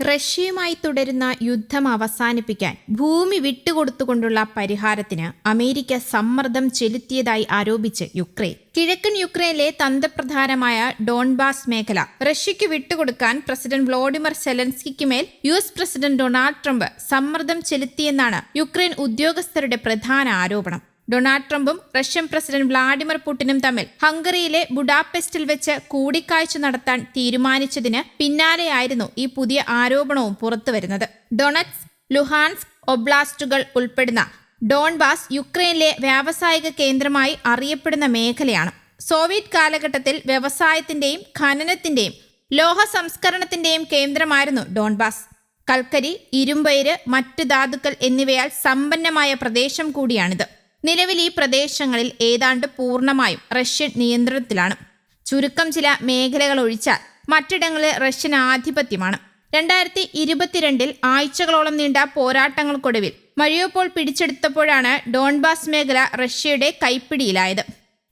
റഷ്യയുമായി തുടരുന്ന യുദ്ധം അവസാനിപ്പിക്കാൻ ഭൂമി വിട്ടുകൊടുത്തുകൊണ്ടുള്ള പരിഹാരത്തിന് അമേരിക്ക സമ്മർദ്ദം ചെലുത്തിയതായി ആരോപിച്ച് യുക്രൈൻ. കിഴക്കൻ യുക്രൈനിലെ തന്ത്രപ്രധാനമായ ഡോൺബാസ് മേഖല റഷ്യയ്ക്ക് വിട്ടുകൊടുക്കാൻ പ്രസിഡന്റ് വ്ളോഡിമർ സെലൻസ്കിക്ക് മേൽ U S president Donald Trump സമ്മർദ്ദം ചെലുത്തിയെന്നാണ് യുക്രൈൻ ഉദ്യോഗസ്ഥരുടെ പ്രധാന ആരോപണം. ഡൊണാൾഡ് ട്രംപും റഷ്യൻ പ്രസിഡന്റ് വ്ളാഡിമിർ പുടിനും തമ്മിൽ ഹംഗറിയിലെ ബുഡാപെസ്റ്റിൽ വെച്ച് കൂടിക്കാഴ്ച നടത്താൻ തീരുമാനിച്ചതിന് പിന്നാലെയായിരുന്നു ഈ പുതിയ ആരോപണവും പുറത്തുവരുന്നത് ഡൊണറ്റ്സ് ലുഹാൻസ് ഒബ്ലാസ്റ്റുകൾ ഉൾപ്പെടുന്ന ഡോൺബാസ് യുക്രൈനിലെ വ്യാവസായിക കേന്ദ്രമായി അറിയപ്പെടുന്ന മേഖലയാണ്. സോവിയറ്റ് കാലഘട്ടത്തിൽ വ്യവസായത്തിന്റെയും ഖനനത്തിന്റെയും ലോഹ സംസ്കരണത്തിന്റെയും കേന്ദ്രമായിരുന്നു ഡോൺബാസ്. കൽക്കരി ഇരുമ്പയിര് മറ്റു ധാതുക്കൾ എന്നിവയാൽ സമ്പന്നമായ പ്രദേശം കൂടിയാണിത്. നിലവിൽ ഈ പ്രദേശങ്ങളിൽ ഏതാണ്ട് പൂർണമായും റഷ്യൻ നിയന്ത്രണത്തിലാണ്. ചുരുക്കം ചില മേഖലകൾ ഒഴിച്ചാൽ മറ്റിടങ്ങളിൽ റഷ്യൻ ആധിപത്യമാണ്. രണ്ടായിരത്തി ഇരുപത്തിരണ്ടിൽ ആഴ്ചകളോളം നീണ്ട പോരാട്ടങ്ങൾക്കൊടുവിൽ മരിയോപ്പോൾ പിടിച്ചെടുത്തപ്പോഴാണ് ഡോൺബാസ് മേഖല റഷ്യയുടെ കൈപ്പിടിയിലായത്.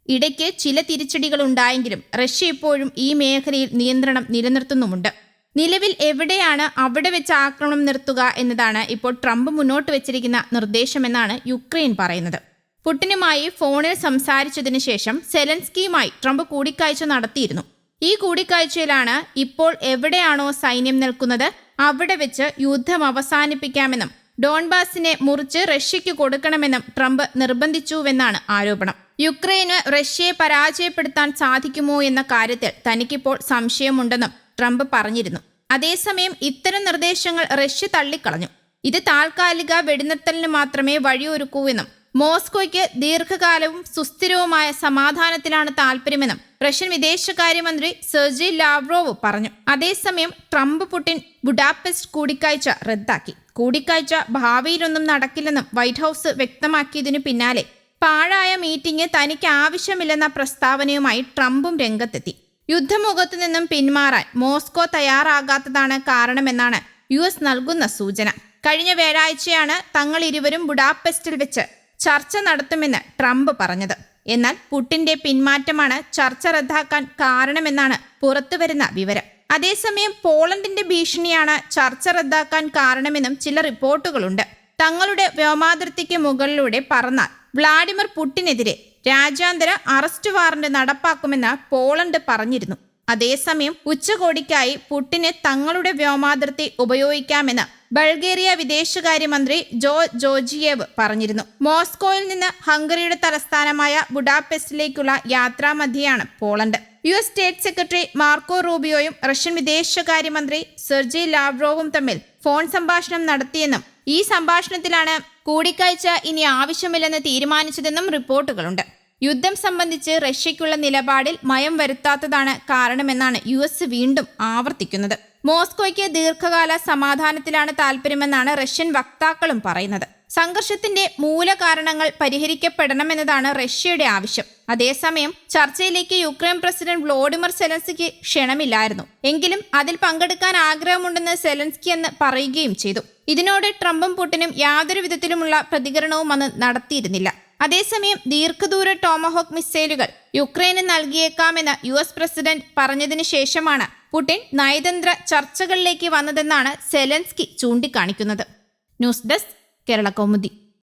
ഇടയ്ക്ക് ചില തിരിച്ചടികൾ ഉണ്ടായെങ്കിലും റഷ്യ ഇപ്പോഴും ഈ മേഖലയിൽ നിയന്ത്രണം നിലനിർത്തുന്നുമുണ്ട്. നിലവിൽ എവിടെയാണ് അവിടെ വെച്ച് ആക്രമണം നിർത്തുക എന്നതാണ് ഇപ്പോൾ ട്രംപ് മുന്നോട്ട് വെച്ചിരിക്കുന്ന നിർദ്ദേശമെന്നാണ് യുക്രൈൻ പറയുന്നത്. പുടിനുമായി ഫോണിൽ സംസാരിച്ചതിനു ശേഷം സെലൻസ്കിയുമായി ട്രംപ് കൂടിക്കാഴ്ച നടത്തിയിരുന്നു. ഈ കൂടിക്കാഴ്ചയിലാണ് ഇപ്പോൾ എവിടെയാണോ സൈന്യം നിൽക്കുന്നത് അവിടെ വെച്ച് യുദ്ധം അവസാനിപ്പിക്കാമെന്നും ഡോൺബാസിനെ മുറിച്ച് റഷ്യയ്ക്ക് കൊടുക്കണമെന്നും ട്രംപ് നിർബന്ധിച്ചുവെന്നാണ് ആരോപണം. യുക്രൈന് റഷ്യയെ പരാജയപ്പെടുത്താൻ സാധിക്കുമോ എന്ന കാര്യത്തിൽ തനിക്കിപ്പോൾ സംശയമുണ്ടെന്നും ട്രംപ് പറഞ്ഞിരുന്നു. അതേസമയം ഇത്തരം നിർദ്ദേശങ്ങൾ റഷ്യ തള്ളിക്കളഞ്ഞു. ഇത് താൽക്കാലിക വെടിനിർത്തലിന് മാത്രമേ വഴിയൊരുക്കൂ എന്നും മോസ്കോയ്ക്ക് ദീർഘകാലവും സുസ്ഥിരവുമായ സമാധാനത്തിലാണ് താൽപര്യമെന്നും റഷ്യൻ വിദേശകാര്യമന്ത്രി സെർജി ലാവ്റോവ് പറഞ്ഞു. അതേസമയം ട്രംപ് പുടിൻ ബുഡാപെസ്റ്റ് കൂടിക്കാഴ്ച റദ്ദാക്കി. കൂടിക്കാഴ്ച ഭാവിയിലൊന്നും നടക്കില്ലെന്നും വൈറ്റ് ഹൌസ് വ്യക്തമാക്കിയതിനു പിന്നാലെ പാഴായ മീറ്റിംഗ് തനിക്ക് ആവശ്യമില്ലെന്ന പ്രസ്താവനയുമായി ട്രംപും രംഗത്തെത്തി. യുദ്ധമുഖത്തു നിന്നും പിന്മാറാൻ മോസ്കോ തയ്യാറാകാത്തതാണ് കാരണമെന്നാണ് യു എസ് നൽകുന്ന സൂചന. കഴിഞ്ഞ വ്യാഴാഴ്ചയാണ് തങ്ങൾ ഇരുവരും ബുഡാപെസ്റ്റിൽ വെച്ച് ചർച്ച നടത്തുമെന്ന് ട്രംപ് പറഞ്ഞത്. എന്നാൽ പുട്ടിന്റെ പിന്മാറ്റമാണ് ചർച്ച റദ്ദാക്കാൻ കാരണമെന്നാണ് പുറത്തുവരുന്ന വിവരം. അതേസമയം പോളണ്ടിന്റെ ഭീഷണിയാണ് ചർച്ച റദ്ദാക്കാൻ കാരണമെന്നും ചില റിപ്പോർട്ടുകളുണ്ട്. തങ്ങളുടെ വ്യോമാതിർത്തിക്ക് മുകളിലൂടെ പറന്നാൽ വ്ളാഡിമിർ പുട്ടിനെതിരെ രാജ്യാന്തര അറസ്റ്റ് വാറന്റ് നടപ്പാക്കുമെന്ന് പോളണ്ട് പറഞ്ഞിരുന്നു. അതേസമയം ഉച്ചകോടിക്കായി പുട്ടിന് തങ്ങളുടെ വ്യോമാതിർത്തി ഉപയോഗിക്കാമെന്ന് ബൾഗേറിയ വിദേശകാര്യമന്ത്രി ജോ ജോർജിയേവ് പറഞ്ഞിരുന്നു. മോസ്കോയിൽ നിന്ന് ഹംഗറിയുടെ തലസ്ഥാനമായ ബുഡാപെസ്റ്റിലേക്കുള്ള യാത്രാമധ്യയാണ് Poland. U S state secretary Marco റൂബിയോയും Russian വിദേശകാര്യമന്ത്രി സെർജി ലാവ്റോവും തമ്മിൽ ഫോൺ സംഭാഷണം നടത്തിയെന്നും ഈ സംഭാഷണത്തിലാണ് കൂടിക്കാഴ്ച ഇനി ആവശ്യമില്ലെന്ന് തീരുമാനിച്ചതെന്നും റിപ്പോർട്ടുകളുണ്ട്. യുദ്ധം സംബന്ധിച്ച് റഷ്യയ്ക്കുള്ള നിലപാടിൽ മയം വരുത്താത്തതാണ് കാരണമെന്നാണ് യു എസ് വീണ്ടും ആവർത്തിക്കുന്നത്. മോസ്കോയ്ക്ക് ദീർഘകാല സമാധാനത്തിലാണ് താൽപ്പര്യമെന്നാണ് റഷ്യൻ വക്താക്കളും പറയുന്നത്. സംഘർഷത്തിന്റെ മൂലകാരണങ്ങൾ പരിഹരിക്കപ്പെടണമെന്നതാണ് റഷ്യയുടെ ആവശ്യം. അതേസമയം ചർച്ചയിലേക്ക് യുക്രൈൻ പ്രസിഡന്റ് വ്ളോഡിമർ സെലൻസ്കിക്ക് ക്ഷണമില്ലായിരുന്നു. എങ്കിലും അതിൽ പങ്കെടുക്കാൻ ആഗ്രഹമുണ്ടെന്ന് സെലൻസ്കി എന്ന് പറയുകയും ചെയ്തു. ഇതിനോട് ട്രംപും പുട്ടിനും യാതൊരു വിധത്തിലുമുള്ള പ്രതികരണവും അന്ന് നടത്തിയിരുന്നില്ല. അതേസമയം ദീർഘദൂര ടോമഹോക്ക് മിസൈലുകൾ യുക്രൈന് നൽകിയേക്കാമെന്ന് യു എസ് പ്രസിഡന്റ് പറഞ്ഞതിനു ശേഷമാണ് പുടിൻ നയതന്ത്ര ചർച്ചകളിലേക്ക് വന്നതെന്നാണ് സെലൻസ്കി ചൂണ്ടിക്കാണിക്കുന്നത്. News desk Kerala Kaumudi.